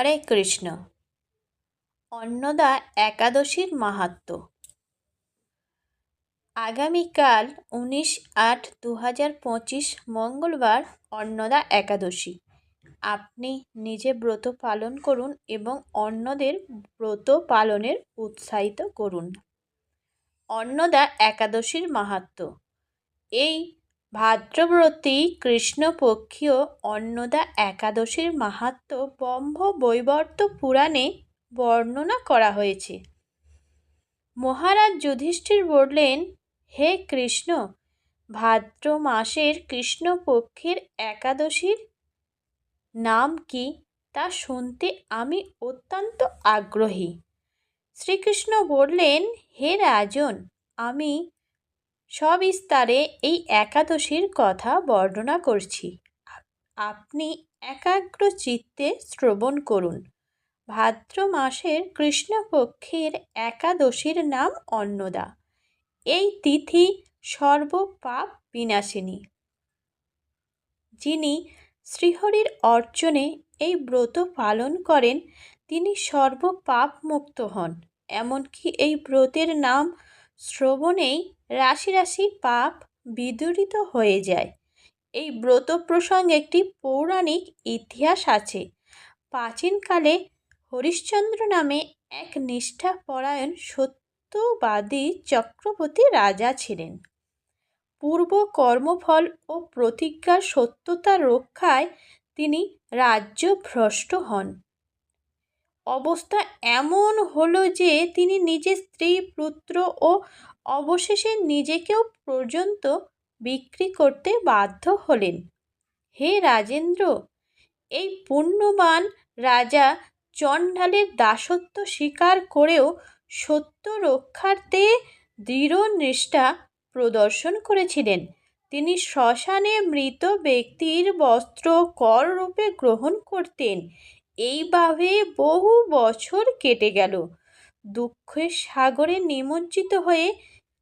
হরে কৃষ্ণ। অন্নদা একাদশীর মাহাত্ম্য আগামীকাল উনিশ আট দু হাজার পঁচিশ মঙ্গলবার অন্নদা একাদশী। আপনি নিজে ব্রত পালন করুন এবং অন্যদের ব্রত পালনের উৎসাহিত করুন। অন্নদা একাদশীর মাহাত্ম্য এই ভাদ্রব্রতী কৃষ্ণপক্ষীয় অন্নদা একাদশীর মাহাত্ম্য ব্রহ্ম বৈবর্ত পুরাণে বর্ণনা করা হয়েছে। মহারাজ যুধিষ্ঠির বললেন, হে কৃষ্ণ, ভাদ্র মাসের কৃষ্ণপক্ষের একাদশীর নাম কি তা শুনতে আমি অত্যন্ত আগ্রহী। শ্রীকৃষ্ণ বললেন, হে রাজন, আমি সবিস্তারে এই একাদশীর কথা বর্ণনা করছি। আপনি একাগ্র চিত্তে শ্রবণ করুন। ভাদ্র মাসের কৃষ্ণপক্ষের একাদশীর নাম অন্নদা। এই তিথি সর্বপাপ বিনাশিনী। যিনি শ্রীহরির অর্জনে এই ব্রত পালন করেন, তিনি সর্বপাপ মুক্ত হন। এমনকি এই ব্রতের নাম শ্রবণেই রাশি রাশি পাপ বিদূরিত হয়ে যায়। এই ব্রত প্রসঙ্গে একটি পৌরাণিক ইতিহাস আছে। প্রাচীনকালে হরিশ্চন্দ্র নামে এক নিষ্ঠাপরায়ণ সত্যবাদী চক্রবর্তী রাজা ছিলেন। পূর্ব কর্মফল ও প্রতিজ্ঞার সত্যতা রক্ষায় তিনি রাজ্য ভ্রষ্ট হন। অবস্থা এমন হলো যে তিনি নিজের স্ত্রী, পুত্র ও অবশেষে নিজেকেও পর্যন্ত বিক্রি করতে বাধ্য হলেন। হে রাজেন্দ্র, এই পুণ্যবান রাজা চণ্ডালের দাসত্ব স্বীকার করেও সত্য রক্ষার্থে দৃঢ় নিষ্ঠা প্রদর্শন করেছিলেন। তিনি শ্মশানে মৃত ব্যক্তির বস্ত্র কর রূপে গ্রহণ করতেন এইভাবে বহু বছর কেটে গেল। দুঃখের সাগরে নিমজ্জিত হয়ে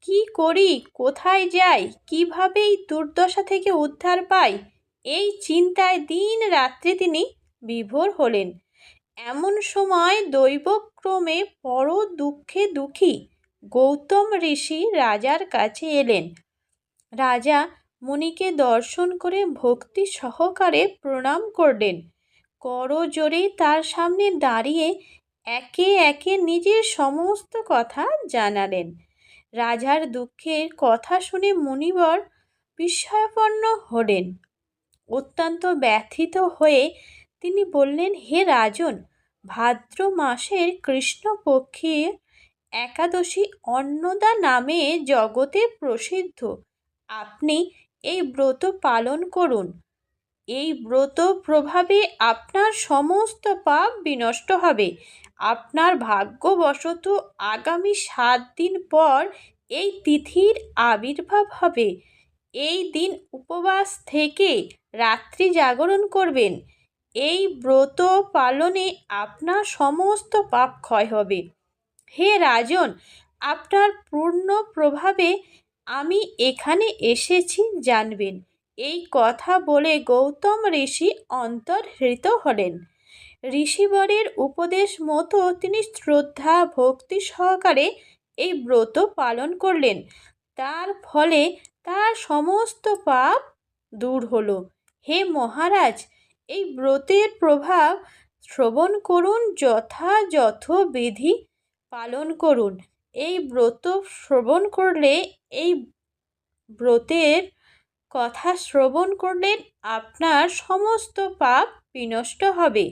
কি করি, কোথায় যাই, কীভাবে এই দুর্দশা থেকে উদ্ধার পাই, এই চিন্তায় দিন রাত্রে তিনি বিভোর হলেন। এমন সময় দৈবক্রমে বড় দুঃখে দুঃখী গৌতম ঋষি রাজার কাছে এলেন। রাজা মুনিকে দর্শন করে ভক্তি সহকারে প্রণাম করলেন। করজোরে তার সামনে দাঁড়িয়ে একে একে নিজের সমস্ত কথা জানালেন। রাজার দুঃখের কথা শুনে মুনিবর বিস্ময়পন্ন হলেন। অত্যন্ত ব্যথিত হয়ে তিনি বললেন, হে রাজন, ভাদ্র মাসের কৃষ্ণপক্ষে একাদশী অন্নদা নামে জগতে প্রসিদ্ধ। আপনি এই ব্রত পালন করুন। এই ব্রত প্রভাবে আপনার সমস্ত পাপ বিনষ্ট হবে। আপনার ভাগ্যবশত আগামী সাত দিন পর এই তিথির আবির্ভাব হবে। এই দিন উপবাস থেকে রাত্রি জাগরণ করবেন। এই ব্রত পালনে আপনার সমস্ত পাপ ক্ষয় হবে। হে রাজন, আপনার পূর্ণ প্রভাবে আমি এখানে এসেছি জানবেন। এই কথা বলে গৌতম ঋষি অন্তর্হিত হলেন। ঋষিবরের উপদেশ মতো তিনি শ্রদ্ধা, ভক্তি সহকারে এই ব্রত পালন করলেন। তার ফলে তার সমস্ত পাপ দূর হলো। হে মহারাজ, এই ব্রতের প্রভাব শ্রবণ করুন যথাযথ বিধি পালন করুন। এই ব্রত শ্রবণ করলে এই ব্রতের কথা শ্রবণ করলে আপনার সমস্ত পাপ বিনষ্ট হবে।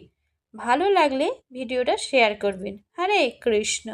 ভালো লাগলে ভিডিওটা শেয়ার করবেন। হরে কৃষ্ণ।